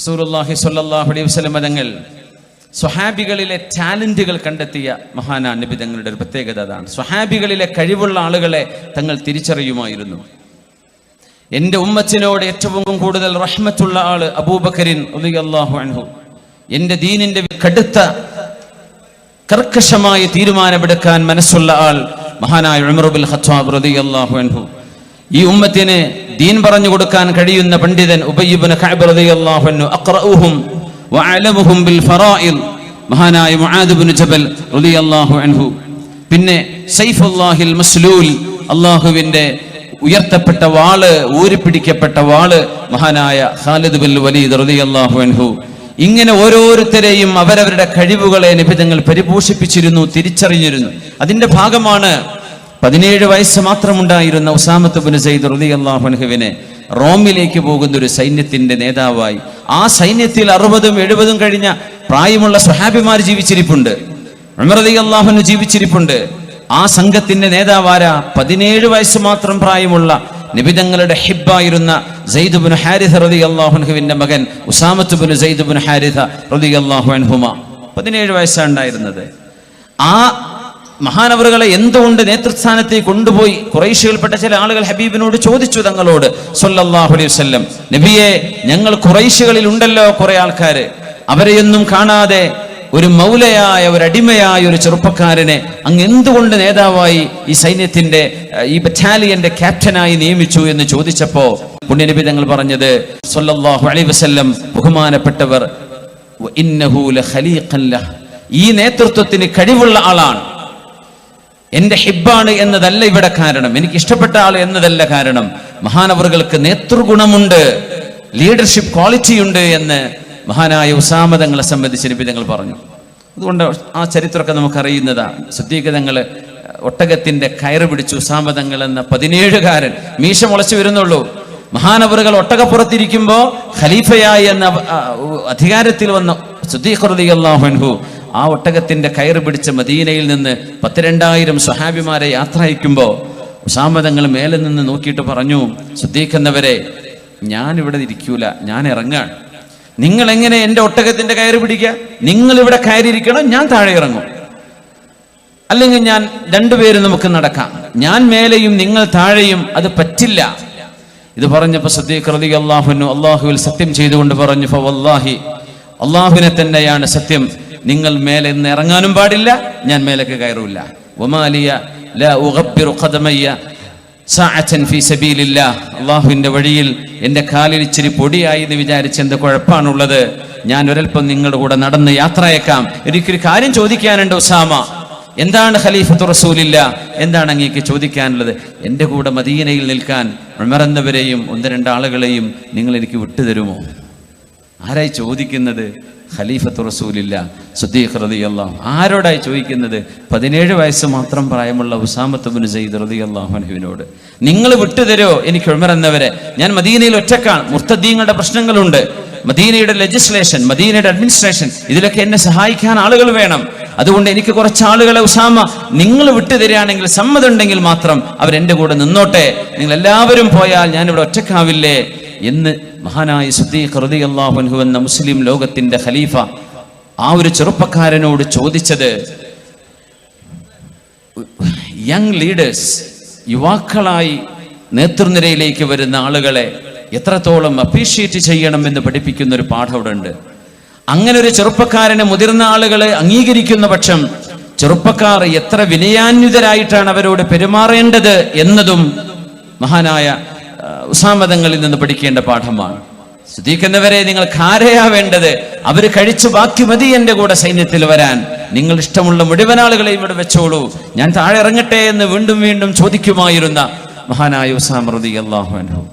റസൂലുള്ളാഹി സ്വല്ലല്ലാഹു അലൈഹി വസല്ലം തങ്ങൾ സ്വഹാബികളിലെ ടാലന്റുകൾ കണ്ടെത്തിയ മഹാനാ നബി തങ്ങളുടെ ഒരു പ്രത്യേകത അതാണ്. സ്വഹാബികളിലെ കഴിവുള്ള ആളുകളെ തങ്ങൾ തിരിച്ചറിയുമായിരുന്നു. എന്റെ ഉമ്മത്തിനോട് ഏറ്റവും കൂടുതൽ റഹ്മത്തുള്ള ആൾ അബൂബക്കരിൻ അള്ളാഹു അൻഹു. എന്റെ ദീനിന്റെ കടുത്ത കർക്കശമായ തീരുമാനമെടുക്കാൻ മനസ്സുള്ള ആൾ മഹാനായ ഉമറുബുൽ അൻഹു. ഈ ഉമ്മത്തിന് ദീൻ പറഞ്ഞു കൊടുക്കാൻ കഴിയുന്ന പണ്ഡിതൻ ഉബയ്യിബ്നു അൻഹു അഖ്റഉഹും വഅലമുഹും ബിൽ ഫറാഇൽ മഹാനായ മുആദ് ഇബ്നു ജബൽ റളിയല്ലാഹു അൻഹു. പിന്നെ സൈഫുല്ലാഹിൽ മസ്ലൂൽ അള്ളാഹുവിന്റെ ഉയർത്തപ്പെട്ട വാൾ ഊരിപ്പിടിക്കപ്പെട്ട വാൾ മഹാനായ ഖാലിദ് ബിൽ വലീദ് റളിയല്ലാഹു അൻഹു. ഇങ്ങനെ ഓരോരുത്തരെയും അവരവരുടെ കഴിവുകളെ നിബിധങ്ങൾ പരിപോഷിപ്പിച്ചിരുന്നു തിരിച്ചറിഞ്ഞിരുന്നു. അതിന്റെ ഭാഗമാണ് പതിനേഴ് വയസ്സ് മാത്രമുണ്ടായിരുന്ന ഉസാമത്ത് ബുൻ സെയ്ദ് റളിയല്ലാഹു അൻഹുവിനെ റോമിലേക്ക് പോകുന്ന ഒരു സൈന്യത്തിന്റെ നേതാവായി. ആ സൈന്യത്തിൽ അറുപതും എഴുപതും കഴിഞ്ഞ പ്രായമുള്ള സ്വഹാബിമാർ ജീവിച്ചിരിപ്പുണ്ട്. ഉമർ റളിയല്ലാഹു ജീവിച്ചിരിപ്പുണ്ട്. ആ സംഘത്തിന്റെ നേതാവാര പതിനേഴ് വയസ്സ് മാത്രം പ്രായമുള്ള നിബിതങ്ങളുടെ ഹിബായിരുന്ന സെയ്ദുബിന് ഹാരിഥ റതി അള്ളാഹുൻഹുവിന്റെ മകൻ ഉസാമത്തുബിന് സെയ്ദുബിന് ഹാരിഥ റതി അള്ളാഹു പതിനേഴ് വയസ്സാണ് ഉണ്ടായിരുന്നത്. ആ മഹാനവറുകളെ എന്തുകൊണ്ട് നേതൃസ്ഥാനത്തേക്ക് കൊണ്ടുപോയി? കുറൈശികൾപ്പെട്ട ചില ആളുകൾ ഹബീബിനോട് ചോദിച്ചു തങ്ങളോട് സൊല്ലാഹു അലൈഹി വസല്ലം നബിയെ ഞങ്ങൾ കുറൈശികളിൽ ഉണ്ടല്ലോ കുറെ ആൾക്കാര്. അവരെയൊന്നും കാണാതെ ഒരു മൗലയായ ഒരു അടിമയായ ഒരു ചെറുപ്പക്കാരനെ അങ്ങ് എന്തുകൊണ്ട് നേതാവായി ഈ സൈന്യത്തിന്റെ ഈ ബറ്റാലിയന്റെ ക്യാപ്റ്റനായി നിയമിച്ചു എന്ന് ചോദിച്ചപ്പോ പുണ്യനബി തങ്ങൾ പറഞ്ഞത് സൊല്ലാഹു അലൈഹി വസ്ല്ലം ബഹുമാനപ്പെട്ടവർ "വ ഇന്നഹു ലഖലീഖൻ ഈ നേതൃത്വത്തിന് കഴിവുള്ള ആളാണ്. എന്റെ ഹിബാണ് എന്നതല്ല ഇവിടെ കാരണം. എനിക്ക് ഇഷ്ടപ്പെട്ട ആൾ എന്നതല്ല കാരണം. മഹാനവറുകൾക്ക് നേതൃഗുണമുണ്ട്. ലീഡർഷിപ്പ് ക്വാളിറ്റി ഉണ്ട് എന്ന് മഹാനായ ഉസാമതങ്ങളെ സംബന്ധിച്ച് നിബിതങ്ങൾ പറഞ്ഞു. അതുകൊണ്ട് ആ ചരിത്രമൊക്കെ നമുക്കറിയുന്നതാണ് ശുദ്ധീകതങ്ങൾ ഒട്ടകത്തിന്റെ കയറ് പിടിച്ചു. ഉസാമതങ്ങൾ എന്ന പതിനേഴുകാരൻ മീശ മുളച്ചു വരുന്നുള്ളൂ. മഹാനവറുകൾ ഒട്ടകപ്പുറത്തിരിക്കുമ്പോ ഖലീഫയായി എന്ന അധികാരത്തിൽ വന്ന സുദ്ദീഖ്ഹു ആ ഒട്ടകത്തിന്റെ കയറ് പിടിച്ച മദീനയിൽ നിന്ന് പത്തിരണ്ടായിരം സ്വഹാബിമാരെ യാത്ര അയക്കുമ്പോ ഉസാമതങ്ങൾ മേലെ നിന്ന് നോക്കിയിട്ട് പറഞ്ഞു ശ്രദ്ധിക്കുന്നവരെ ഞാൻ ഇവിടെ ഇരിക്കൂല ഞാൻ ഇറങ്ങാൻ നിങ്ങൾ എങ്ങനെ എന്റെ ഒട്ടകത്തിന്റെ കയറ് പിടിക്കുക നിങ്ങൾ ഇവിടെ കയറിയിരിക്കണം ഞാൻ താഴെ ഇറങ്ങും. അല്ലെങ്കിൽ ഞാൻ രണ്ടുപേരും നമുക്ക് നടക്കാം. ഞാൻ മേലെയും നിങ്ങൾ താഴെയും അത് പറ്റില്ല. ഇത് പറഞ്ഞപ്പോ സദ്ദീഖ് റതി അള്ളാഹുനു അള്ളാഹുവിൽ സത്യം ചെയ്തുകൊണ്ട് പറഞ്ഞു ഫവല്ലാഹി അള്ളാഹുവിനെ തന്നെയാണ് സത്യം. നിങ്ങൾ മേലെ നിന്ന് ഇറങ്ങാനും പാടില്ല ഞാൻ മേലേക്ക് കയറൂല ഒമാലിയ അള്ളാഹുവിന്റെ വഴിയിൽ എന്റെ കാലിൽ ഇച്ചിരി പൊടിയായി എന്ന് വിചാരിച്ച് എന്ത് കുഴപ്പമാണുള്ളത് ഞാൻ ഒരൽപ്പം നിങ്ങളുടെ കൂടെ നടന്ന് യാത്രയേക്കാം. എനിക്കൊരു കാര്യം ചോദിക്കാനുണ്ട് ഉസാമ. എന്താണ് ഖലീഫത്ത് റസൂലില്ല? എന്താണ് അങ്ങേക്ക് ചോദിക്കാനുള്ളത്? എന്റെ കൂടെ മദീനയിൽ നിൽക്കാൻ ഉമർ എന്നവരെയും ഒന്ന് രണ്ട് ആളുകളെയും നിങ്ങൾ എനിക്ക് വിട്ടുതരുമോ? ആരായി ചോദിക്കുന്നത്? ഖലീഫത്ത് റസൂലില്ല സുദ്ദീഖ് റളിയല്ലാഹു ആരോടായി ചോദിക്കുന്നത്? പതിനേഴ് വയസ്സ് മാത്രം പ്രായമുള്ള ഉസാമത്ത് ബിൻ സയ്യിദ് റളിയല്ലാഹു അൻഹുവിനോട്. നിങ്ങൾ വിട്ടുതരോ? എനിക്ക് ഉമർ എന്നവരെ. ഞാൻ മദീനയിൽ ഒറ്റക്കാണ്. മുർത്തദ്ദീങ്ങളുടെ പ്രശ്നങ്ങളുണ്ട്. മദീനയുടെ ലെജിസ്ലേഷൻ മദീനയുടെ അഡ്മിനിസ്ട്രേഷൻ ഇതിലൊക്കെ എന്നെ സഹായിക്കാൻ ആളുകൾ വേണം. അതുകൊണ്ട് എനിക്ക് കുറച്ച് ആളുകളെ ഉസാമ നിങ്ങൾ വിട്ടുതരികയാണെങ്കിൽ സമ്മതമുണ്ടെങ്കിൽ മാത്രം അവരെ കൂടെ നിന്നോട്ടെ. നിങ്ങൾ എല്ലാവരും പോയാൽ ഞാനിവിടെ ഒറ്റക്കാവില്ലേ? എന്ന് മഹാനായ സുദ്ദീഖ് റളിയല്ലാഹു അൻഹു എന്ന മുസ്ലിം ലോകത്തിന്റെ ഖലീഫ ആ ഒരു ചെറുപ്പക്കാരനോട് ചോദിച്ചത് യങ് ലീഡേഴ്സ് യുവാക്കളായി നേതൃനിരയിലേക്ക് വരുന്ന ആളുകളെ എത്രത്തോളം അപ്രീഷിയേറ്റ് ചെയ്യണം എന്ന് പഠിപ്പിക്കുന്ന ഒരു പാഠം അവിടെ ഉണ്ട്. അങ്ങനെ ഒരു ചെറുപ്പക്കാരനെ മുതിർന്ന ആളുകളെ അംഗീകരിക്കുന്ന പക്ഷം ചെറുപ്പക്കാർ എത്ര വിനയാന്വിതരായിട്ടാണ് അവരോട് പെരുമാറേണ്ടത് എന്നതും മഹാനായ ഉസാമതങ്ങളിൽ നിന്ന് പഠിക്കേണ്ട പാഠമാണ്. ശ്രദ്ധിക്കുന്നവരെ നിങ്ങൾ കാരയാ വേണ്ടത് അവർ കഴിച്ചു ബാക്കി മതി എന്റെ കൂടെ സൈന്യത്തിൽ വരാൻ. നിങ്ങൾ ഇഷ്ടമുള്ള മുഴുവൻ ആളുകളെ ഇവിടെ വെച്ചോളൂ. ഞാൻ താഴെ ഇറങ്ങട്ടെ എന്ന് വീണ്ടും വീണ്ടും ചോദിക്കുമായിരുന്ന മഹാനായ ഉസാമൃതി അള്ളാഹു അൻഹു.